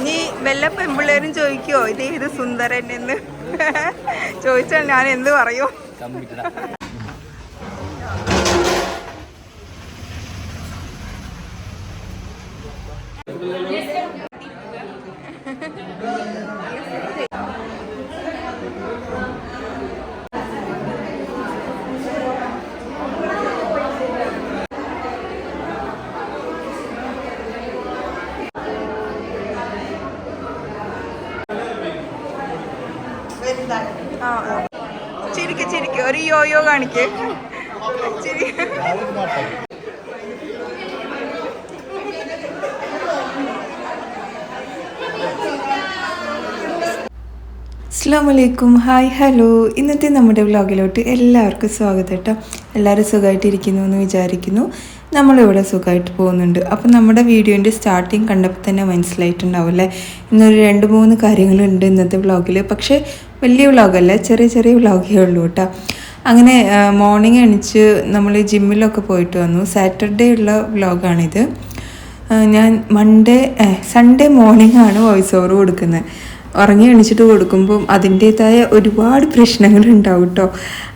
നീ വല്ല പെമ്പിള്ളേരും ചോദിക്കോ ഇത് ഏത് സുന്ദരൻ എന്ന് ചോദിച്ചാൽ ഞാൻ എന്ത് പറയൂ ആ. ചിരിക്ക് ചിരിക്ക്. ഒരു യോയോ കാണിക്ക്. അസ്സാം വലൈക്കും ഹായ് ഹലോ. ഇന്നത്തെ നമ്മുടെ വ്ലോഗിലോട്ട് എല്ലാവർക്കും സ്വാഗതം കേട്ടോ. എല്ലാവരും സുഖമായിട്ടിരിക്കുന്നു എന്ന് വിചാരിക്കുന്നു. നമ്മളിവിടെ സുഖമായിട്ട് പോകുന്നുണ്ട്. അപ്പം നമ്മുടെ വീഡിയോന്റെ സ്റ്റാർട്ടിങ് കണ്ടപ്പോൾ തന്നെ മനസ്സിലായിട്ടുണ്ടാവും അല്ലേ? ഇന്നൊരു രണ്ട് മൂന്ന് കാര്യങ്ങളുണ്ട് ഇന്നത്തെ വ്ലോഗിൽ. പക്ഷേ വലിയ വ്ലോഗല്ല ചെറിയ ചെറിയ വ്ലോഗേ ഉള്ളൂ കേട്ടോ. അങ്ങനെ മോർണിംഗ് എണിച്ച് നമ്മൾ ജിമ്മിലൊക്കെ പോയിട്ട് വന്നു. സാറ്റർഡേ ഉള്ള വ്ലോഗാണിത്. ആ, ഞാൻ മൺഡേ സൺഡേ മോർണിംഗ് ആണ് വോയിസ് ഓവർ കൊടുക്കുന്നത്. ഉറങ്ങി എണിച്ചിട്ട് കൊടുക്കുമ്പം അതിന്റേതായ ഒരുപാട് പ്രശ്നങ്ങൾ ഉണ്ടാവും കേട്ടോ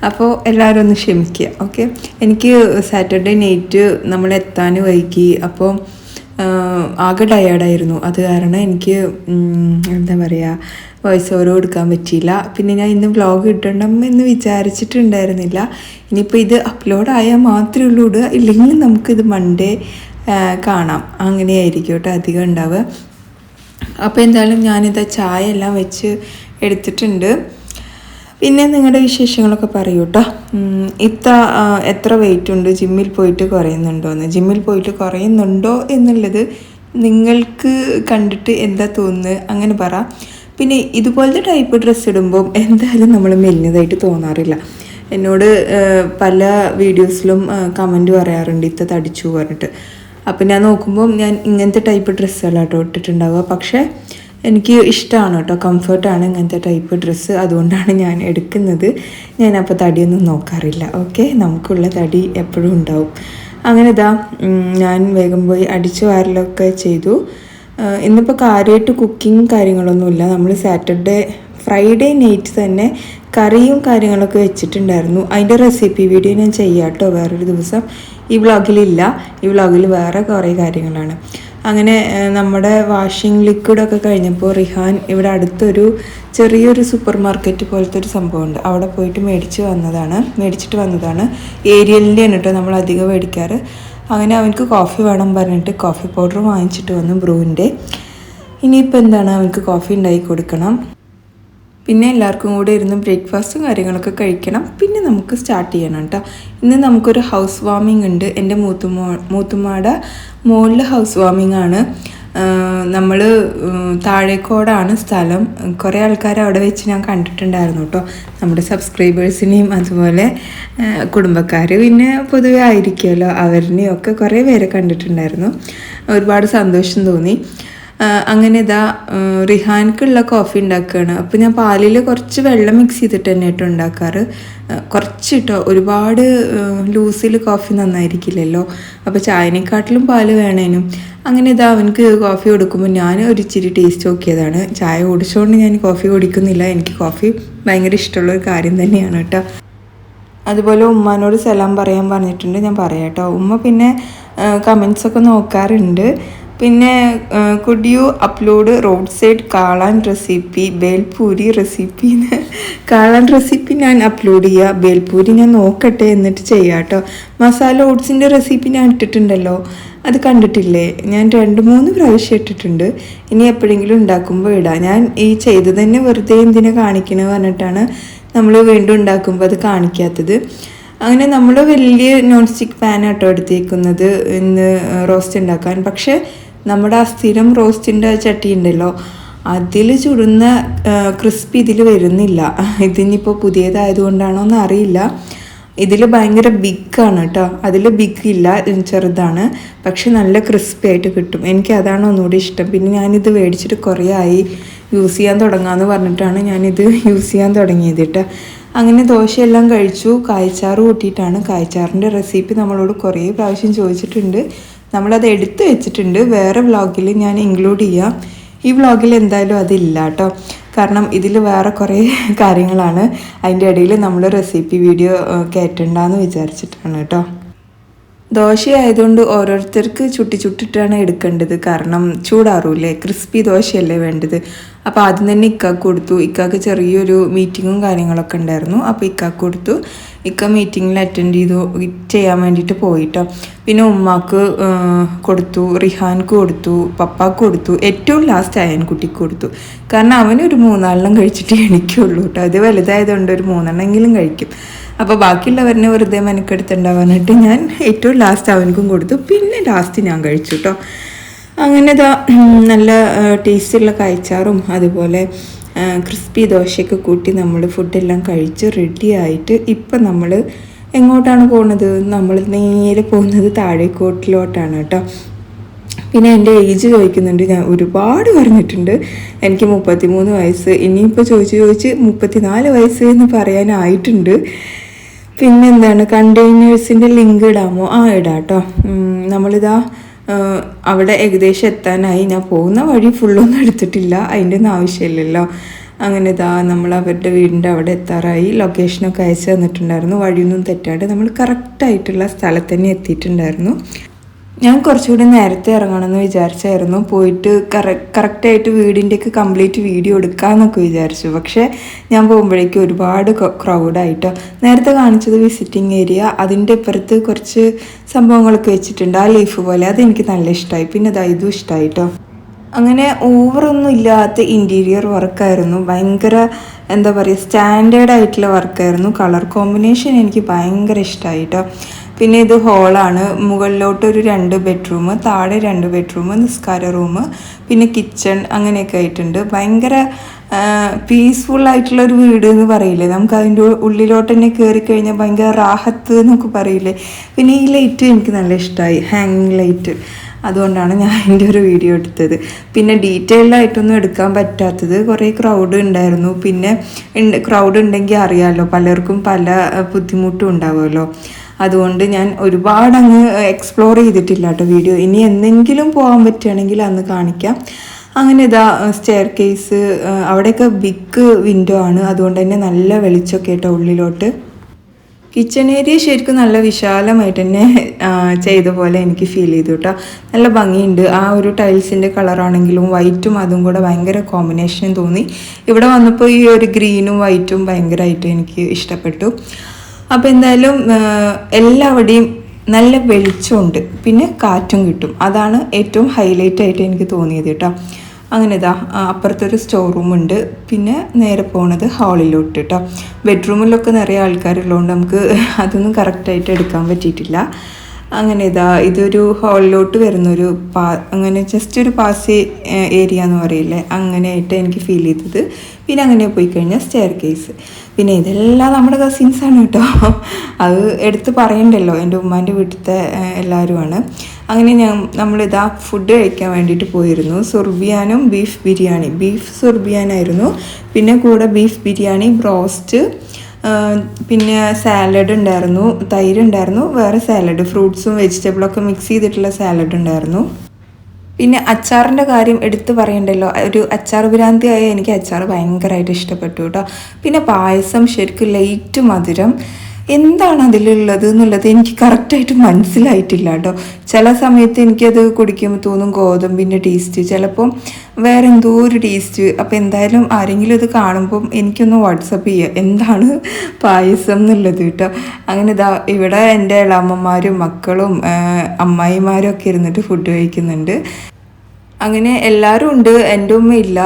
അപ്പോൾ എല്ലാവരും ഒന്ന് ക്ഷമിക്കുക ഓക്കെ? എനിക്ക് സാറ്റർഡേ നൈറ്റ് നമ്മൾ എത്താൻ വൈകി അപ്പോൾ ആകെ ടയേർഡായിരുന്നു. അത് കാരണം എനിക്ക് എന്താ പറയുക വോയിസ് ഓവർ കൊടുക്കാൻ പറ്റിയില്ല. പിന്നെ ഞാൻ ഇന്ന് വ്ലോഗ് ഇട്ടണം എന്ന് വിചാരിച്ചിട്ടുണ്ടായിരുന്നില്ല. ഇനിയിപ്പോൾ ഇത് അപ്ലോഡ് ആയാൽ മാത്രമേ ഉള്ളൂ ഇടുക. ഇല്ലെങ്കിൽ നമുക്കിത് മൺഡേ കാണാം. അങ്ങനെയായിരിക്കും കേട്ടോ അധികം ഉണ്ടാവുക. അപ്പോൾ എന്തായാലും ഞാനിത് ചായ എല്ലാം വെച്ച് എടുത്തിട്ടുണ്ട്. പിന്നെ നിങ്ങളുടെ വിശേഷങ്ങളൊക്കെ പറയൂ കേട്ടോ ഇത്ത എത്ര വെയിറ്റ് ഉണ്ട്? ജിമ്മിൽ പോയിട്ട് കുറയുന്നുണ്ടോ എന്ന് ജിമ്മിൽ പോയിട്ട് കുറയുന്നുണ്ടോ എന്നുള്ളത് നിങ്ങൾക്ക് കണ്ടിട്ട് എന്താ തോന്നുന്നത് അങ്ങനെ പറ. പിന്നെ ഇതുപോലത്തെ ടൈപ്പ് ഡ്രസ്സ് ഇടുമ്പോൾ എന്തായാലും നമ്മൾ മെലിഞ്ഞതായിട്ട് തോന്നാറില്ല. എന്നോട് പല വീഡിയോസിലും കമന്റ് പറയാറുണ്ട് ഇത്ത തടിച്ചു പറഞ്ഞിട്ട്. അപ്പം ഞാൻ നോക്കുമ്പോൾ ഞാൻ ഇങ്ങനത്തെ ടൈപ്പ് ഡ്രസ്സുകളാട്ടോ ഇട്ടിട്ടുണ്ടാവുക. പക്ഷേ എനിക്ക് ഇഷ്ടമാണ് കേട്ടോ. കംഫർട്ടാണ് ഇങ്ങനത്തെ ടൈപ്പ് ഡ്രസ്സ് അതുകൊണ്ടാണ് ഞാൻ എടുക്കുന്നത്. ഞാൻ അപ്പോൾ തടിയൊന്നും നോക്കാറില്ല. ഓക്കെ നമുക്കുള്ള തടി എപ്പോഴും ഉണ്ടാവും. അങ്ങനെ ഇതാ ഞാൻ വേഗം പോയി അടിച്ചു വാരലൊക്കെ ചെയ്തു. ഇന്നിപ്പോൾ കാര്യമായിട്ട് കുക്കിങ് കാര്യങ്ങളൊന്നുമില്ല. നമ്മൾ സാറ്റർഡേ ഫ്രൈഡേ നൈറ്റ് തന്നെ കറിയും കാര്യങ്ങളൊക്കെ വെച്ചിട്ടുണ്ടായിരുന്നു. അതിന്റെ റെസിപ്പി വീഡിയോ ഞാൻ ചെയ്യാം കേട്ടോ വേറൊരു ദിവസം. ഈ വ്ളോഗിലില്ല ഈ വ്ളോഗിൽ വേറെ കുറേ കാര്യങ്ങളാണ്. അങ്ങനെ നമ്മുടെ വാഷിംഗ് ലിക്വിഡൊക്കെ കഴിഞ്ഞപ്പോൾ റിഹാൻ ഇവിടെ അടുത്തൊരു ചെറിയൊരു സൂപ്പർ മാർക്കറ്റ് പോലത്തെ ഒരു സംഭവമുണ്ട്. അവിടെ പോയിട്ട് മേടിച്ച് വന്നതാണ്. മേടിച്ചിട്ട് വന്നതാണ്. ഏരിയലിന്റെയാണ് കേട്ടോ നമ്മൾ അധികം മേടിക്കാറ്. അങ്ങനെ അവനക്ക് കോഫി വേണം പറഞ്ഞിട്ട് കോഫി പൗഡർ വാങ്ങിച്ചിട്ട് വന്നു ബ്രൂവിന്റെ. ഇനിയിപ്പോൾ എന്താണ് അവനക്ക് കോഫി ഉണ്ടാക്കി കൊടുക്കണം? പിന്നെ എല്ലാവർക്കും കൂടെ ഇരുന്ന് ബ്രേക്ക്ഫാസ്റ്റും കാര്യങ്ങളൊക്കെ കഴിക്കണം. പിന്നെ നമുക്ക് സ്റ്റാർട്ട് ചെയ്യണം കേട്ടോ. ഇന്ന് നമുക്കൊരു ഹൗസ് വാമിംഗ് ഉണ്ട്. എന്റെ മൂത്തുമോ മൂത്തുമാടെ മുകളിൽ ഹൗസ് വാമിംഗ് ആണ്. നമ്മൾ താഴേക്കോടാണ് സ്ഥലം. കുറേ ആൾക്കാർ അവിടെ വെച്ച് ഞാൻ കണ്ടിട്ടുണ്ടായിരുന്നു കേട്ടോ. നമ്മുടെ സബ്സ്ക്രൈബേഴ്സിനെയും അതുപോലെ കുടുംബക്കാർ പിന്നെ പൊതുവെ ആയിരിക്കുമല്ലോ. അവരിനെയും ഒക്കെ കുറേ പേരെ കണ്ടിട്ടുണ്ടായിരുന്നു. ഒരുപാട് സന്തോഷം തോന്നി. അങ്ങനെ ഇതാ റിഹാൻക്കുള്ള കോഫി ഉണ്ടാക്കുകയാണ് അപ്പോൾ ഞാൻ പാലിൽ കുറച്ച് വെള്ളം മിക്സ് ചെയ്തിട്ട് തന്നെ കേട്ടോ ഉണ്ടാക്കാറ്. കുറച്ച് കേട്ടോ ഒരുപാട് ലൂസിൽ കോഫി നന്നായിരിക്കില്ലല്ലോ. അപ്പോൾ ചായനെക്കാട്ടിലും പാൽ വേണേനും. അങ്ങനെ ഇതാ അവനക്ക് കോഫി കൊടുക്കുമ്പോൾ ഞാൻ ഒരിച്ചിരി ടേസ്റ്റ് നോക്കിയതാണ്. ചായ കുടിച്ചുകൊണ്ട് ഞാൻ കോഫി കുടിക്കുന്നില്ല. എനിക്ക് കോഫി ഭയങ്കര ഇഷ്ടമുള്ള ഒരു കാര്യം തന്നെയാണ് കേട്ടോ. അതുപോലെ ഉമ്മാനോട് സലാം പറയാൻ പറഞ്ഞിട്ടുണ്ട്. ഞാൻ പറയാം കേട്ടോ ഉമ്മ പിന്നെ കമൻസൊക്കെ നോക്കാറുണ്ട്. പിന്നെ could you upload road side kalan recipe bhelpuri recipe kalan recipe ഞാൻ അപ്ലോഡ് ചെയ്യുക ബേൽപൂരി ഞാൻ നോക്കട്ടെ എന്നിട്ട് ചെയ്യാം കേട്ടോ മസാല ഓട്സിന്റെ റെസിപ്പി ഞാൻ ഇട്ടിട്ടുണ്ടല്ലോ. അത് കണ്ടിട്ടില്ലേ? ഞാൻ രണ്ട് മൂന്ന് പ്രാവശ്യം ഇട്ടിട്ടുണ്ട്. ഇനി എപ്പോഴെങ്കിലും ഉണ്ടാക്കുമ്പോൾ ഇടാം. ഞാൻ ഈ ചെയ്ത് തന്നെ വെറുതെ എന്തിനാ കാണിക്കണമെന്ന് പറഞ്ഞിട്ടാണ് നമ്മൾ വീണ്ടും ഉണ്ടാക്കുമ്പോൾ അത് കാണിക്കാത്തത്. അങ്ങനെ നമ്മൾ വലിയ നോൺ സ്റ്റിക്ക് പാൻ ആട്ടോ എടുത്തേക്കുന്നത്. ഇന്ന് റോസ്റ്റ് ഉണ്ടാക്കാൻ. പക്ഷേ നമ്മുടെ ആ സ്ഥിരം റോസ്റ്റിന്റെ ചട്ടി ഉണ്ടല്ലോ അതിൽ ചുടുന്ന ക്രിസ്പി ഇതിൽ വരുന്നില്ല. ഇതിനിപ്പോൾ പുതിയതായതുകൊണ്ടാണോ എന്ന് അറിയില്ല ഇതിൽ ഭയങ്കര ബിഗാണ് കേട്ടോ അതിൽ ബിഗ് ഇല്ല ചെറുതാണ്. പക്ഷെ നല്ല ക്രിസ്പി ആയിട്ട് കിട്ടും. എനിക്ക് അതാണ് ഒന്നുകൂടി ഇഷ്ടം. പിന്നെ ഞാനിത് മേടിച്ചിട്ട് കുറേ ആയി. യൂസ് ചെയ്യാൻ തുടങ്ങാമെന്ന് പറഞ്ഞിട്ടാണ് ഞാനിത് യൂസ് ചെയ്യാൻ തുടങ്ങിയത് കേട്ടോ അങ്ങനെ ദോശയെല്ലാം കഴിച്ചു. കായച്ചാറ് കൂട്ടിയിട്ടാണ്. കായച്ചാറിന്റെ റെസിപ്പി നമ്മളോട് കുറേ പ്രാവശ്യം ചോദിച്ചിട്ടുണ്ട്. നമ്മളത് എടുത്തു വെച്ചിട്ടുണ്ട്. വേറെ വ്ളോഗിൽ ഞാൻ ഇൻക്ലൂഡ് ചെയ്യാം. ഈ വ്ളോഗിൽ എന്തായാലും അതില്ല കേട്ടോ കാരണം ഇതിൽ വേറെ കുറേ കാര്യങ്ങളാണ്. അതിന്റെ ഇടയിൽ നമ്മൾ റെസിപ്പി വീഡിയോ കയറ്റണ്ടെന്ന് വിചാരിച്ചിട്ടാണ് കേട്ടോ ദോശയായതുകൊണ്ട് ഓരോരുത്തർക്ക് ചുട്ടി ചുട്ടിട്ടാണ് എടുക്കേണ്ടത്. കാരണം ചൂടാറൂല്ലേ? ക്രിസ്പി ദോശയല്ലേ വേണ്ടത്. അപ്പോൾ ആദ്യം തന്നെ ഇക്കാക്ക് കൊടുത്തു. ഇക്കാക്ക് ചെറിയൊരു മീറ്റിങ്ങും കാര്യങ്ങളൊക്കെ ഉണ്ടായിരുന്നു. അപ്പോൾ ഇക്കാക്ക് കൊടുത്തു. ഇക്ക മീറ്റിങ്ങിൽ അറ്റൻഡ് ചെയ്തു. ചെയ്യാൻ വേണ്ടിയിട്ട് പോയിട്ടോ. പിന്നെ ഉമ്മാക്ക് കൊടുത്തു. റിഹാൻക്ക് കൊടുത്തു. പപ്പാക്ക് കൊടുത്തു. ഏറ്റവും ലാസ്റ്റ് അയൻകുട്ടിക്ക് കൊടുത്തു. കാരണം അവനൊരു മൂന്നാലെണ്ണം കഴിച്ചിട്ട് എനിക്കുള്ളൂ കേട്ടോ. അത് വലുതായതുകൊണ്ട് ഒരു മൂന്നെണ്ണമെങ്കിലും കഴിക്കും. അപ്പോൾ ബാക്കിയുള്ളവരനെ വെറുതെ മെനക്കെടുത്തുണ്ടാവാനായിട്ട് ഞാൻ ഏറ്റവും ലാസ്റ്റ് അവനക്കും കൊടുത്തു. പിന്നെ ലാസ്റ്റ് ഞാൻ കഴിച്ചു കേട്ടോ അങ്ങനെ ഇതാ നല്ല ടേസ്റ്റുള്ള കഴിച്ചാറും അതുപോലെ ക്രിസ്പി ദോശയൊക്കെ കൂട്ടി നമ്മൾ ഫുഡെല്ലാം കഴിച്ച് റെഡി ആയിട്ട് ഇപ്പം നമ്മൾ എങ്ങോട്ടാണ് പോകുന്നത് നമ്മൾ നേരെ പോകുന്നത് താഴേക്കോട്ടിലോട്ടാണ് കേട്ടോ പിന്നെ എന്റെ ഏജ് ചോദിക്കുന്നുണ്ട് ഞാൻ ഒരുപാട് പറഞ്ഞിട്ടുണ്ട്. എനിക്ക് മുപ്പത്തിമൂന്ന് വയസ്സ് ഇനിയിപ്പോൾ ചോദിച്ച് ചോദിച്ച് മുപ്പത്തിനാല് വയസ്സ് എന്ന് പറയാനായിട്ടുണ്ട്. പിന്നെ എന്താണ് കണ്ടെയ്നേഴ്സിന്റെ ലിങ്ക് ഇടാമോ? ആ ഇടാം കേട്ടോ നമ്മളിതാ അവിടെ ഏകദേശം എത്താനായി. ഞാൻ പോകുന്ന വഴി ഫുള്ളൊന്നും എടുത്തിട്ടില്ല. അതിന്റെ ഒന്നും ആവശ്യമില്ലല്ലോ. അങ്ങനെ ഇതാ നമ്മൾ അവരുടെ വീടിന്റെ അവിടെ എത്താറായി. ലൊക്കേഷനൊക്കെ അയച്ചു തന്നിട്ടുണ്ടായിരുന്നു. വഴിയൊന്നും തെറ്റാണ്ട് നമ്മൾ കറക്റ്റായിട്ടുള്ള സ്ഥലത്ത് തന്നെ എത്തിയിട്ടുണ്ടായിരുന്നു. ഞാൻ കുറച്ചുകൂടി നേരത്തെ ഇറങ്ങണമെന്ന് വിചാരിച്ചായിരുന്നു. പോയിട്ട് കറ കറക്റ്റായിട്ട് വീടിന്റെയൊക്കെ കംപ്ലീറ്റ് വീഡിയോ എടുക്കാമെന്നൊക്കെ വിചാരിച്ചു. പക്ഷേ ഞാൻ പോകുമ്പോഴേക്കും ഒരുപാട് ക്രൗഡായിട്ടോ. നേരത്തെ കാണിച്ചത് വിസിറ്റിംഗ് ഏരിയ. അതിന്റെ ഇപ്പുറത്ത് കുറച്ച് സംഭവങ്ങളൊക്കെ വെച്ചിട്ടുണ്ട്. ആ ലീഫ് പോലെ. അതെനിക്ക് നല്ല ഇഷ്ടമായി. പിന്നെ അത് ഇതും ഇഷ്ടമായിട്ടോ. അങ്ങനെ ഓവറൊന്നും ഇല്ലാത്ത ഇന്റീരിയർ വർക്കായിരുന്നു. ഭയങ്കര എന്താ പറയുക സ്റ്റാൻഡേർഡ് ആയിട്ടുള്ള വർക്കായിരുന്നു. കളർ കോമ്പിനേഷൻ എനിക്ക് ഭയങ്കര ഇഷ്ടമായി കേട്ടോ പിന്നെ ഇത് ഹോളാണ് മുകളിലോട്ട് ഒരു രണ്ട് ബെഡ്റൂം താഴെ രണ്ട് ബെഡ്റൂം നിസ്കാര റൂം പിന്നെ കിച്ചൺ അങ്ങനെയൊക്കെ ആയിട്ടുണ്ട്. ഭയങ്കര പീസ്ഫുൾ ആയിട്ടുള്ള ഒരു വീട് എന്ന് പറയില്ലേ? നമുക്ക് അതിന്റെ ഉള്ളിലോട്ട് തന്നെ കയറി കഴിഞ്ഞാൽ ഭയങ്കര റാഹത്ത് എന്നൊക്കെ പറയില്ലേ? പിന്നെ ഈ ലൈറ്റ് എനിക്ക് നല്ല ഇഷ്ടമായി ഹാങ്ങിങ് ലൈറ്റ് അതുകൊണ്ടാണ് ഞാൻ എന്റെ ഒരു വീഡിയോ എടുത്തത്. പിന്നെ ഡീറ്റെയിൽഡ് ആയിട്ടൊന്നും എടുക്കാൻ പറ്റാത്തത്. കുറേ ക്രൗഡ് ഉണ്ടായിരുന്നു. പിന്നെ ക്രൗഡ് ഉണ്ടെങ്കിൽ അറിയാമല്ലോ പലർക്കും പല ബുദ്ധിമുട്ടും ഉണ്ടാവുമല്ലോ. അതുകൊണ്ട് ഞാൻ ഒരുപാട് അങ്ങ് എക്സ്പ്ലോർ ചെയ്തിട്ടില്ല കേട്ടോ വീഡിയോ ഇനി എന്തെങ്കിലും പോകാൻ പറ്റുകയാണെങ്കിൽ അന്ന് കാണിക്കാം. അങ്ങനെ ഇതാ സ്റ്റെയർ കേസ് അവിടെയൊക്കെ ബിഗ് വിൻഡോ ആണ്. അതുകൊണ്ട് തന്നെ നല്ല വെളിച്ചമൊക്കെ കേട്ടോ ഉള്ളിലോട്ട്. കിച്ചൺ ഏരിയ ശരിക്കും നല്ല വിശാലമായിട്ട് തന്നെ ചെയ്ത പോലെ എനിക്ക് ഫീൽ ചെയ്തു കേട്ടോ. നല്ല ഭംഗിയുണ്ട്. ആ ഒരു ടൈൽസിന്റെ കളറാണെങ്കിലും വൈറ്റും അതും കൂടെ ഭയങ്കര കോമ്പിനേഷൻ തോന്നി. ഇവിടെ വന്നപ്പോൾ ഈ ഒരു ഗ്രീനും വൈറ്റും ഭയങ്കരമായിട്ട് എനിക്ക് ഇഷ്ടപ്പെട്ടു. അപ്പോൾ എന്തായാലും എല്ലാവിടെയും നല്ല വെളിച്ചമുണ്ട്. പിന്നെ കാറ്റും കിട്ടും. അതാണ് ഏറ്റവും ഹൈലൈറ്റ് ആയിട്ട് എനിക്ക് തോന്നിയത് കേട്ടോ. അങ്ങനെ ഇതാ അപ്പുറത്തൊരു സ്റ്റോർ റൂം ഉണ്ട്. പിന്നെ നേരെ പോണത് ഹാളിലോട്ട് കേട്ടോ. ബെഡ്റൂമിലൊക്കെ നിറയെ ആൾക്കാരുള്ളതുകൊണ്ട് നമുക്ക് അതൊന്നും കറക്റ്റായിട്ട് എടുക്കാൻ പറ്റിയിട്ടില്ല. അങ്ങനെ ഇതാ ഇതൊരു ഹാളിലോട്ട് വരുന്നൊരു പാ അങ്ങനെ ജസ്റ്റ് ഒരു പാസ് ഏരിയ എന്ന് പറയില്ലേ? അങ്ങനെയായിട്ട് എനിക്ക് ഫീൽ ചെയ്തത്. പിന്നെ അങ്ങനെ പോയി കഴിഞ്ഞാൽ സ്റ്റെയർ കേസ് പിന്നെ ഇതെല്ലാം നമ്മുടെ കസിൻസാണ് കേട്ടോ. അത് എടുത്ത് പറയണ്ടല്ലോ. എന്റെ ഉമ്മാന്റെ വീട്ടിലത്തെ എല്ലാവരുമാണ്. അങ്ങനെ ഞാൻ നമ്മളിതാ ഫുഡ് കഴിക്കാൻ വേണ്ടിയിട്ട് പോയിരുന്നു. സുർബിയാനും ബീഫ് ബിരിയാണി. ബീഫ് സുർബിയാനായിരുന്നു. പിന്നെ കൂടെ ബീഫ് ബിരിയാണി ബ്രോസ്റ്റ് പിന്നെ സാലഡ് ഉണ്ടായിരുന്നു തൈര് ഉണ്ടായിരുന്നു വേറെ സാലഡ് ഫ്രൂട്ട്സും വെജിറ്റബിളൊക്കെ മിക്സ് ചെയ്തിട്ടുള്ള സാലഡ് ഉണ്ടായിരുന്നു. പിന്നെ അച്ചാറിന്റെ കാര്യം എടുത്തു പറയണ്ടല്ലോ ഒരു അച്ചാർ ഭ്രാന്തിയായ എനിക്ക് അച്ചാർ ഭയങ്കരമായിട്ട് ഇഷ്ടപ്പെട്ടു കേട്ടോ. പിന്നെ പായസം ശരിക്കും ലൈറ്റ് മധുരം. എന്താണ് അതിലുള്ളത് എന്നുള്ളത് എനിക്ക് കറക്റ്റായിട്ട് മനസ്സിലായിട്ടില്ല കേട്ടോ ചില സമയത്ത് എനിക്കത് കുടിക്കുമ്പോൾ തോന്നും ഗോതമ്പിന്റെ ടേസ്റ്റ് ചിലപ്പം വേറെ എന്തോ ഒരു ടേസ്റ്റ് അപ്പോൾ എന്തായാലും ആരെങ്കിലും ഇത് കാണുമ്പം എനിക്കൊന്ന് വാട്സപ്പ് ചെയ്യുക എന്താണ് പായസം എന്നുള്ളത് കേട്ടോ. അങ്ങനെ ഇതാ ഇവിടെ എന്റെ ഇളാമ്മമാരും മക്കളും അമ്മായിമാരും ഒക്കെ ഇരുന്നിട്ട് ഫുഡ് കഴിക്കുന്നുണ്ട്. അങ്ങനെ എല്ലാവരും ഉണ്ട് എന്റെ ഉമ്മ ഇല്ല.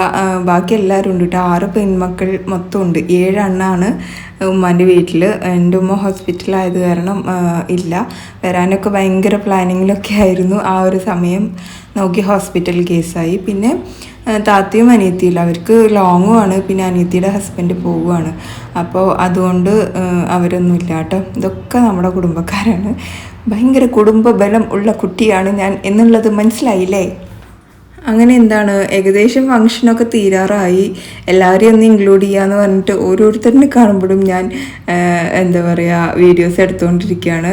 ബാക്കി എല്ലാവരും ഉണ്ട് കേട്ടോ ആറ് പെൺമക്കൾ മൊത്തം ഉണ്ട്. ഏഴെണ്ണാണ് ഉമ്മാന്റെ വീട്ടിൽ. എന്റെ ഉമ്മ ഹോസ്പിറ്റലായത് കാരണം ഇല്ല. വരാനൊക്കെ ഭയങ്കര പ്ലാനിങ്ങിലൊക്കെ ആയിരുന്നു. ആ ഒരു സമയം നോക്കി ഹോസ്പിറ്റൽ കേസായി പിന്നെ താത്തയും അനിയത്തിയില്ല അവർക്ക് ലോങ്ങും ആണ്. പിന്നെ അനിയത്തിയുടെ ഹസ്ബൻഡ് പോവുകയാണ്. അപ്പോൾ അതുകൊണ്ട് അവരൊന്നും അവരൊന്നുമില്ല കേട്ടോ ഇതൊക്കെ നമ്മുടെ കുടുംബക്കാരാണ്. ഭയങ്കര കുടുംബ ബലം ഉള്ള കുട്ടിയാണ് ഞാൻ എന്നുള്ളത് മനസ്സിലായില്ലേ? അങ്ങനെ എന്താണ്? ഏകദേശം ഫങ്ഷനൊക്കെ തീരാറായി. എല്ലാവരെയും ഒന്ന് ഇൻക്ലൂഡ് ചെയ്യാന്ന് പറഞ്ഞിട്ട് ഓരോരുത്തരിനെ കാണുമ്പോഴും ഞാൻ എന്താ പറയുക വീഡിയോസ് എടുത്തുകൊണ്ടിരിക്കുകയാണ്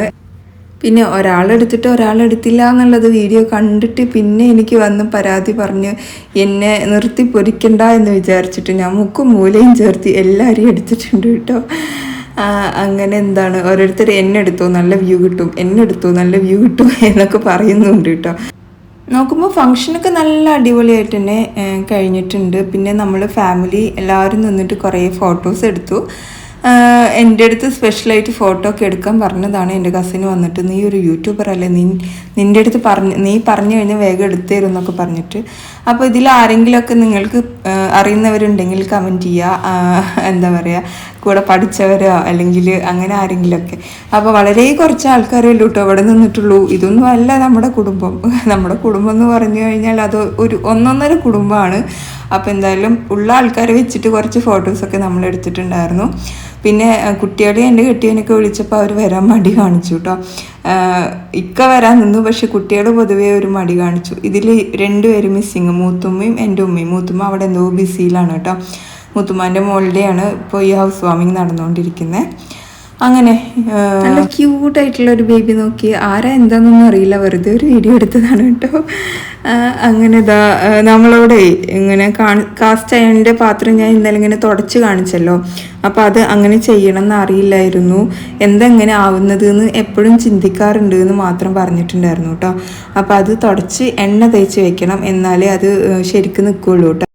പിന്നെ ഒരാളെടുത്തിട്ട് ഒരാളെടുത്തില്ല എന്നുള്ളത് വീഡിയോ കണ്ടിട്ട് പിന്നെ എനിക്ക് വന്ന് പരാതി പറഞ്ഞ് എന്നെ നിർത്തി പൊരിക്കണ്ട എന്ന് വിചാരിച്ചിട്ട് ഞാൻ മുക്കും മൂലയും ചേർത്തി എല്ലാവരെയും എടുത്തിട്ടുണ്ട് കേട്ടോ. അങ്ങനെ എന്താണ്? ഓരോരുത്തർ എന്നെ എടുത്തു നല്ല വ്യൂ കിട്ടും എന്നെ എടുത്തു നല്ല വ്യൂ കിട്ടും എന്നൊക്കെ പറയുന്നുണ്ട് കേട്ടോ. നോക്കുമ്പോൾ ഫങ്ഷനൊക്കെ നല്ല അടിപൊളിയായിട്ട് തന്നെ കഴിഞ്ഞിട്ടുണ്ട്. പിന്നെ നമ്മൾ ഫാമിലി എല്ലാവരും നിന്നിട്ട് കുറേ ഫോട്ടോസ് എടുത്തു. എന്റെ അടുത്ത് സ്പെഷ്യലായിട്ട് ഫോട്ടോ ഒക്കെ എടുക്കാൻ പറഞ്ഞതാണ്. എന്റെ കസിന് വന്നിട്ട് നീ ഒരു യൂട്യൂബർ അല്ലേ? നീ നിന്റെ അടുത്ത് പറഞ്ഞ് നീ പറഞ്ഞു കഴിഞ്ഞാൽ വേഗം എടുത്തു എന്നൊക്കെ പറഞ്ഞിട്ട്. അപ്പോൾ ഇതിൽ ആരെങ്കിലുമൊക്കെ നിങ്ങൾക്ക് അറിയുന്നവരുണ്ടെങ്കിൽ കമന്റ് ചെയ്യുക എന്താ പറയുക കൂടെ പഠിച്ചവരോ അല്ലെങ്കിൽ അങ്ങനെ ആരെങ്കിലുമൊക്കെ. അപ്പോൾ വളരെ കുറച്ച് ആൾക്കാരേ ഉള്ളൂ കേട്ടോ അവിടെ നിന്നിട്ടുള്ളൂ. ഇതൊന്നും അല്ല നമ്മുടെ കുടുംബം. നമ്മുടെ കുടുംബം എന്ന് പറഞ്ഞു കഴിഞ്ഞാൽ അത് ഒരു ഒന്നൊന്നര കുടുംബമാണ്. അപ്പോൾ എന്തായാലും ഉള്ള ആൾക്കാരെ വെച്ചിട്ട് കുറച്ച് ഫോട്ടോസൊക്കെ നമ്മൾ എടുത്തിട്ടുണ്ടായിരുന്നു. പിന്നെ കുട്ടികളെ എന്റെ കെട്ടിയനൊക്കെ വിളിച്ചപ്പോൾ അവർ വരാൻ മടി കാണിച്ചു കേട്ടോ ഇക്ക വരാൻ നിന്നു പക്ഷെ കുട്ടികൾ പൊതുവേ ഒരു മടി കാണിച്ചു. ഇതിൽ രണ്ടുപേരും മിസ്സിങ് മൂത്തുമ്മയും എന്റെ ഉമ്മയും. മൂത്തുമ്മ അവിടെ എന്തോ ബിസിയിലാണ് കേട്ടോ മുത്തുമാന്റെ മോളുടെയാണ് ഇപ്പോൾ ഈ ഹൗസ് വാമിങ് നടന്നുകൊണ്ടിരിക്കുന്നത് അങ്ങനെ നല്ല നല്ല ക്യൂട്ടായിട്ടുള്ള ഒരു ബേബി നോക്കി. ആരാ എന്താണെന്നൊന്നും അറിയില്ല. വെറുതെ ഒരു വീഡിയോ എടുത്തതാണ് കേട്ടോ. അങ്ങനെ ഇതാ നമ്മളവിടെ ഇങ്ങനെ കാണി കാസ്റ്റ് അയണിന്റെ പാത്രം ഞാൻ ഇന്നലെ ഇങ്ങനെ തുടച്ച് കാണിച്ചല്ലോ. അപ്പോൾ അത് അങ്ങനെ ചെയ്യണം എന്ന് അറിയില്ലായിരുന്നു. എന്തെങ്ങനെ ആവുന്നത് എന്ന് എപ്പോഴും ചിന്തിക്കാറുണ്ട് എന്ന് മാത്രം പറഞ്ഞിട്ടുണ്ടായിരുന്നു കേട്ടോ. അപ്പോൾ അത് തുടച്ച് എണ്ണ തേച്ച് വെക്കണം എന്നാലേ അത് ശരിക്കും നിൽക്കുള്ളൂ കേട്ടോ.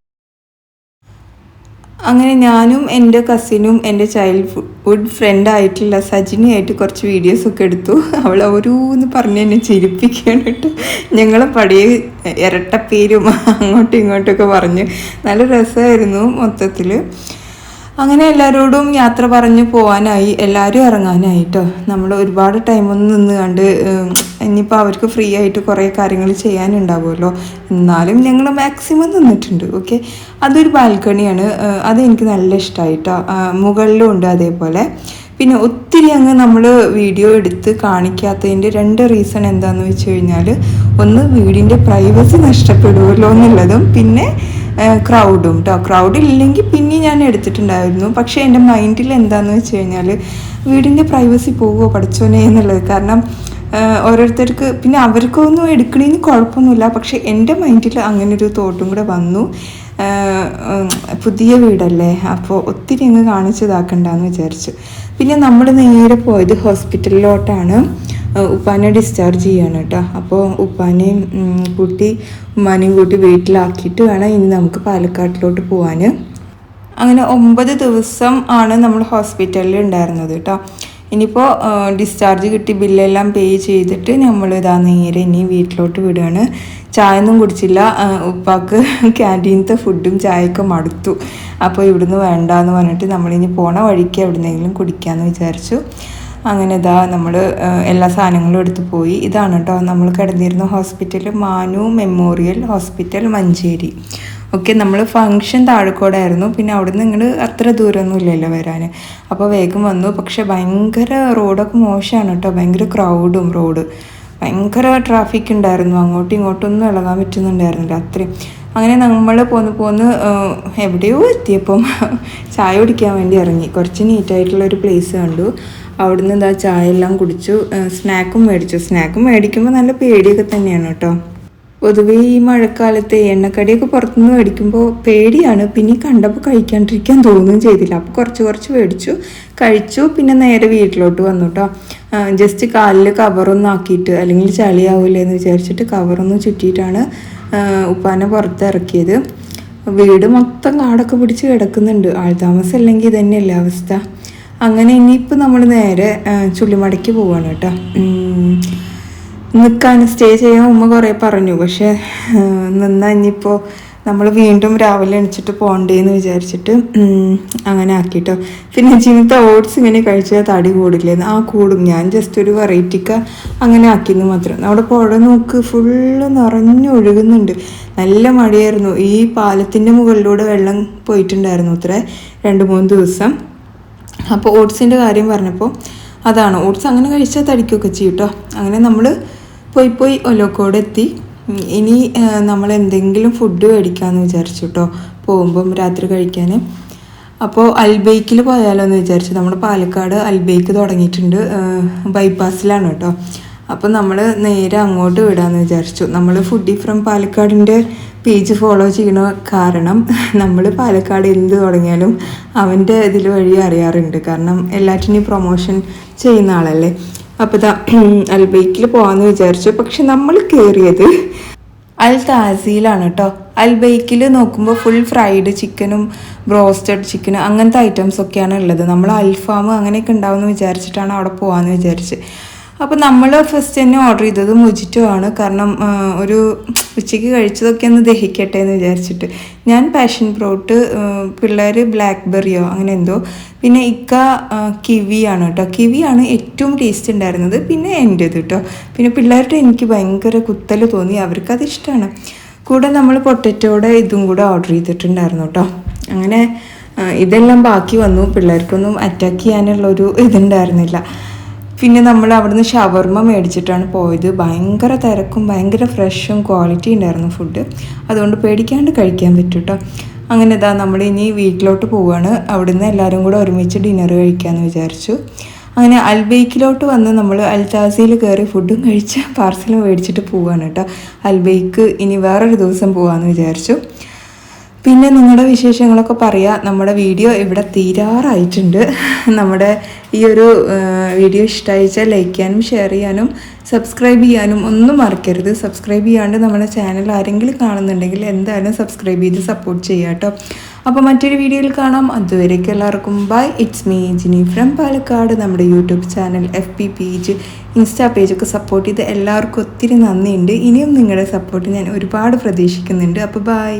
അങ്ങനെ ഞാനും എന്റെ കസിനും എന്റെ ചൈൽഡ്ഹുഡ് ഫ്രണ്ട് ആയിട്ടുള്ള സജിനിയായിട്ട് കുറച്ച് വീഡിയോസൊക്കെ എടുത്തു. അവൾ ഓരോന്ന് പറഞ്ഞ് എന്നെ ചിരിപ്പിക്കുകയാണ് കേട്ടോ. ഞങ്ങളെ പടിയെ ഇരട്ടപ്പേരും അങ്ങോട്ടും ഇങ്ങോട്ടൊക്കെ പറഞ്ഞ്. നല്ല രസമായിരുന്നു മൊത്തത്തിൽ അങ്ങനെ എല്ലാവരോടും യാത്ര പറഞ്ഞു പോകാനായി എല്ലാവരും ഇറങ്ങാനായിട്ടോ നമ്മൾ ഒരുപാട് ടൈമൊന്നും നിന്ന് കണ്ട് ഇനിയിപ്പോൾ അവർക്ക് ഫ്രീ ആയിട്ട് കുറേ കാര്യങ്ങൾ ചെയ്യാനുണ്ടാവുമല്ലോ. എന്നാലും ഞങ്ങൾ മാക്സിമം നിന്നിട്ടുണ്ട് ഓക്കെ അതൊരു ബാൽക്കണിയാണ് അത് എനിക്ക് നല്ല ഇഷ്ടമായിട്ടോ മുകളിലും ഉണ്ട് അതേപോലെ. പിന്നെ ഒത്തിരി അങ്ങ് നമ്മൾ വീഡിയോ എടുത്ത് കാണിക്കാത്തതിന്റെ രണ്ട് റീസൺ എന്താണെന്ന് വെച്ച് കഴിഞ്ഞാൽ ഒന്ന് വീടിന്റെ പ്രൈവസി നഷ്ടപ്പെടുമല്ലോ എന്നുള്ളതും പിന്നെ ക്രൗഡും കേട്ടോ ക്രൗഡ് ഇല്ലെങ്കിൽ പിന്നെ ഞാൻ എടുത്തിട്ടുണ്ടായിരുന്നു. പക്ഷേ എന്റെ മൈൻഡിൽ എന്താണെന്ന് വെച്ച് കഴിഞ്ഞാൽ വീടിന്റെ പ്രൈവസി പോവുമോ പഠിച്ചോനെ എന്നുള്ളത്. കാരണം ഓരോരുത്തർക്ക് പിന്നെ അവർക്കൊന്നും എടുക്കണേന്ന് കുഴപ്പമൊന്നുമില്ല. പക്ഷെ എന്റെ മൈൻഡിൽ അങ്ങനെ ഒരു തോട്ടും കൂടെ വന്നു. പുതിയ വീടല്ലേ? അപ്പോൾ ഒത്തിരി അങ്ങ് കാണിച്ചതാക്കണ്ടെന്ന് വിചാരിച്ചു. പിന്നെ നമ്മൾ നേരെ പോയത് ഹോസ്പിറ്റലിലോട്ടാണ് ഉപ്പാനെ ഡിസ്ചാർജ് ചെയ്യാണ് കേട്ടോ. അപ്പോൾ ഉപ്പാനെയും കൂട്ടി ഉമ്മാനെയും കൂട്ടി വീട്ടിലാക്കിയിട്ട് വേണം ഇനി നമുക്ക് പാലക്കാട്ടിലോട്ട് പോകാൻ അങ്ങനെ ഒമ്പത് ദിവസം ആണ് നമ്മൾ ഹോസ്പിറ്റലിൽ ഉണ്ടായിരുന്നത് കേട്ടോ. ഇനിയിപ്പോൾ ഡിസ്ചാർജ് കിട്ടി ബില്ലെല്ലാം പേ ചെയ്തിട്ട് നമ്മൾ ഇതാ നേരെ ഇനി വീട്ടിലോട്ട് വിടുകയാണ്. ചായ ഒന്നും കുടിച്ചില്ല ഉപ്പാക്ക് ക്യാന്റീനത്തെ ഫുഡും ചായയൊക്കെ മടുത്തു. അപ്പോൾ ഇവിടുന്ന് വേണ്ടാന്ന് പറഞ്ഞിട്ട് നമ്മളിനി പോണ വഴിക്ക് എവിടുന്നെങ്കിലും കുടിക്കാമെന്ന് വിചാരിച്ചു. അങ്ങനെ ഇതാ നമ്മൾ എല്ലാ സാധനങ്ങളും എടുത്തു പോയി. ഇതാണ് കേട്ടോ നമ്മൾ കിടന്നിരുന്ന hospital Manu memorial hospital Manjeri. Okay നമ്മൾ ഫങ്ഷൻ താഴെക്കോടായിരുന്നു. പിന്നെ അവിടെ നിന്ന് ഇങ്ങോട്ട് അത്ര ദൂരമൊന്നും ഇല്ലല്ലോ വരാൻ അപ്പോൾ വേഗം വന്നു. പക്ഷെ ഭയങ്കര റോഡൊക്കെ മോശമാണ് കേട്ടോ ഭയങ്കര ക്രൗഡും റോഡ്. ഭയങ്കര ട്രാഫിക് ഉണ്ടായിരുന്നു. അങ്ങോട്ടും ഇങ്ങോട്ടും ഒന്നും ഇളകാൻ പറ്റുന്നുണ്ടായിരുന്നില്ല അത്രയും. അങ്ങനെ നമ്മൾ പോന്ന് പോന്ന് എവിടെയോ എത്തിയപ്പം ചായ കുടിക്കാൻ വേണ്ടി ഇറങ്ങി. കുറച്ച് നീറ്റായിട്ടുള്ള ഒരു പ്ലേസ് കണ്ടു. അവിടുന്ന് ഇതാ ചായ എല്ലാം കുടിച്ചു സ്നാക്കും മേടിച്ചു. സ്നാക്കും മേടിക്കുമ്പോൾ നല്ല പേടിയൊക്കെ തന്നെയാണ് കേട്ടോ. പൊതുവേ ഈ മഴക്കാലത്ത് എണ്ണക്കടിയൊക്കെ പുറത്തുനിന്ന് മേടിക്കുമ്പോൾ പേടിയാണ്. പിന്നെ കണ്ടപ്പോൾ കഴിക്കാണ്ടിരിക്കാൻ തോന്നുകയും ചെയ്തില്ല. അപ്പോൾ കുറച്ച് കുറച്ച് മേടിച്ചു. കഴിച്ചു പിന്നെ നേരെ വീട്ടിലോട്ട് വന്നു കേട്ടോ. ജസ്റ്റ് കാലിൽ കവറൊന്നും ആക്കിയിട്ട് അല്ലെങ്കിൽ ചളിയാവില്ലേ എന്ന് വിചാരിച്ചിട്ട് കവറൊന്നും ചുറ്റിയിട്ടാണ് ഉപ്പാനെ പുറത്തിറക്കിയത് വീട് മൊത്തം കാടൊക്കെ പിടിച്ച് കിടക്കുന്നുണ്ട്. ആൾതാമസം അല്ലെങ്കിൽ ഇതന്നെയല്ലേ അവസ്ഥ. അങ്ങനെ ഇനിയിപ്പോൾ നമ്മൾ നേരെ ചുള്ളിമടയ്ക്ക് പോവാണ് കേട്ടോ. നിൽക്കാൻ സ്റ്റേ ചെയ്യാൻ ഉമ്മ കുറേ പറഞ്ഞു. പക്ഷേ നിന്നാ ഇനിയിപ്പോൾ നമ്മൾ വീണ്ടും രാവിലെ എണിച്ചിട്ട് പോകണ്ടേന്ന് വിചാരിച്ചിട്ട് അങ്ങനെ ആക്കിട്ടോ. പിന്നെ ജിനത്തെ ഓട്സ് ഇങ്ങനെ കഴിച്ചാൽ തടി കൂടില്ലേന്ന്. ആ കൂടും. ഞാൻ ജസ്റ്റ് ഒരു വെറൈറ്റിക്ക് അങ്ങനെ ആക്കിയെന്ന് മാത്രം. അവിടെ പുഴ നോക്ക് ഫുള്ള് നിറഞ്ഞൊഴുകുന്നുണ്ട് നല്ല മഴയായിരുന്നു. ഈ പാലത്തിന്റെ മുകളിലൂടെ വെള്ളം പോയിട്ടുണ്ടായിരുന്നു അത്ര. രണ്ട് മൂന്ന് ദിവസം. അപ്പോൾ ഓട്സിന്റെ കാര്യം പറഞ്ഞപ്പോൾ അതാണ് ഓട്സ് അങ്ങനെ കഴിച്ചാൽ തടിക്കുകയൊക്കെ ചെയ്യും കേട്ടോ അങ്ങനെ നമ്മൾ പോയി പോയി ഒലോക്കോട് എത്തി. ഇനി നമ്മൾ എന്തെങ്കിലും ഫുഡ് മേടിക്കാമെന്ന് വിചാരിച്ചു കേട്ടോ പോകുമ്പം രാത്രി കഴിക്കാൻ അപ്പോൾ അൽബൈക്കിൽ പോയാലോ എന്ന് വിചാരിച്ചു. നമ്മൾ പാലക്കാട് അൽബൈക്ക് തുടങ്ങിയിട്ടുണ്ട്. ബൈപ്പാസിലാണ് കേട്ടോ. അപ്പോൾ നമ്മൾ നേരെ അങ്ങോട്ട് വിടാമെന്ന് വിചാരിച്ചു. നമ്മൾ ഫുഡി ഫ്രം പാലക്കാടിന്റെ പേജ് ഫോളോ ചെയ്യണ കാരണം നമ്മൾ പാലക്കാട് എന്ത് തുടങ്ങിയാലും അവന്റെ ഇതിൽ വഴി അറിയാറുണ്ട്. കാരണം എല്ലാറ്റിനെയും പ്രൊമോഷൻ ചെയ്യുന്ന ആളല്ലേ. അപ്പോൾ ഇതാ അൽബൈക്കിൽ പോകാമെന്ന് വിചാരിച്ചു. പക്ഷെ നമ്മൾ കയറിയത് അൽ താസിയിലാണ് കേട്ടോ അൽ ബൈക്കിൽ നോക്കുമ്പോൾ ഫുൾ ഫ്രൈഡ് ചിക്കനും ബ്രോസ്റ്റഡ് ചിക്കനും അങ്ങനത്തെ ഐറ്റംസ് ഒക്കെയാണ് ഉള്ളത്. നമ്മൾ അൽഫാം അങ്ങനെയൊക്കെ ഉണ്ടാവുമെന്ന് വിചാരിച്ചിട്ടാണ് അവിടെ പോകാമെന്ന് വിചാരിച്ച്. അപ്പോൾ നമ്മൾ ഫസ്റ്റ് തന്നെ ഓർഡർ ചെയ്തത് മുജിറ്റോ ആണ്. കാരണം ഒരു ഉച്ചയ്ക്ക് കഴിച്ചതൊക്കെ ഒന്ന് ദഹിക്കട്ടെ എന്ന് വിചാരിച്ചിട്ട്. ഞാൻ പാഷൻ പ്രോട്ട് പിള്ളേർ ബ്ലാക്ക്ബെറിയോ അങ്ങനെ എന്തോ. പിന്നെ ഇക്ക കിവിയാണ് കേട്ടോ കിവിയാണ് ഏറ്റവും ടേസ്റ്റ് ഉണ്ടായിരുന്നത്. പിന്നെ എന്റേത് കേട്ടോ പിന്നെ പിള്ളേരുടെ എനിക്ക് ഭയങ്കര കുത്തൽ തോന്നി. അവർക്കത് ഇഷ്ടമാണ് കൂടെ നമ്മൾ പൊട്ടറ്റോടെ ഇതും കൂടെ ഓർഡർ ചെയ്തിട്ടുണ്ടായിരുന്നു കേട്ടോ അങ്ങനെ ഇതെല്ലാം ബാക്കി വന്നു. പിള്ളേർക്കൊന്നും അറ്റാക്ക് ചെയ്യാനുള്ള ഒരു ഇതുണ്ടായിരുന്നില്ല. പിന്നെ നമ്മൾ അവിടുന്ന് ഷവർമ്മ മേടിച്ചിട്ടാണ് പോയത്. ഭയങ്കര തിരക്കും ഭയങ്കര ഫ്രഷും ക്വാളിറ്റി ഉണ്ടായിരുന്നു ഫുഡ് അതുകൊണ്ട് പേടിക്കാണ്ട് കഴിക്കാൻ പറ്റും കേട്ടോ അങ്ങനെ ഇതാ നമ്മൾ ഇനി വീട്ടിലോട്ട് പോവുകയാണ് അവിടുന്ന് എല്ലാവരും കൂടെ ഒരുമിച്ച് ഡിന്നർ കഴിക്കാമെന്ന് വിചാരിച്ചു. അങ്ങനെ അൽബൈക്കിലോട്ട് വന്ന് നമ്മൾ അൽതാസിയിൽ കയറി ഫുഡും കഴിച്ച് പാർസലും മേടിച്ചിട്ട് പോവുകയാണ് കേട്ടോ. അൽബൈക്ക് ഇനി വേറൊരു ദിവസം പോകാമെന്ന് വിചാരിച്ചു. പിന്നെ നിങ്ങളുടെ വിശേഷങ്ങളൊക്കെ പറയാം. നമ്മുടെ വീഡിയോ ഇവിടെ തീരാറായിട്ടുണ്ട്. നമ്മുടെ ഈ ഒരു വീഡിയോ ഇഷ്ടമായിച്ചാൽ ലൈക്ക് ചെയ്യാനും ഷെയർ ചെയ്യാനും സബ്സ്ക്രൈബ് ചെയ്യാനും ഒന്നും മറക്കരുത്. സബ്സ്ക്രൈബ് ചെയ്യാണ്ട് നമ്മുടെ ചാനൽ ആരെങ്കിലും കാണുന്നുണ്ടെങ്കിൽ എന്തായാലും സബ്സ്ക്രൈബ് ചെയ്ത് സപ്പോർട്ട് ചെയ്യാം കേട്ടോ അപ്പോൾ മറ്റൊരു വീഡിയോയിൽ കാണാം. അതുവരേക്കും എല്ലാവർക്കും bye it's me Jini from Palakkad. നമ്മുടെ YouTube channel F P page insta പേജൊക്കെ support ചെയ്ത് എല്ലാവർക്കും ഒത്തിരി നന്ദിയുണ്ട്. ഇനിയും നിങ്ങളുടെ സപ്പോർട്ട് ഞാൻ ഒരുപാട് പ്രതീക്ഷിക്കുന്നുണ്ട്. അപ്പോൾ ബൈ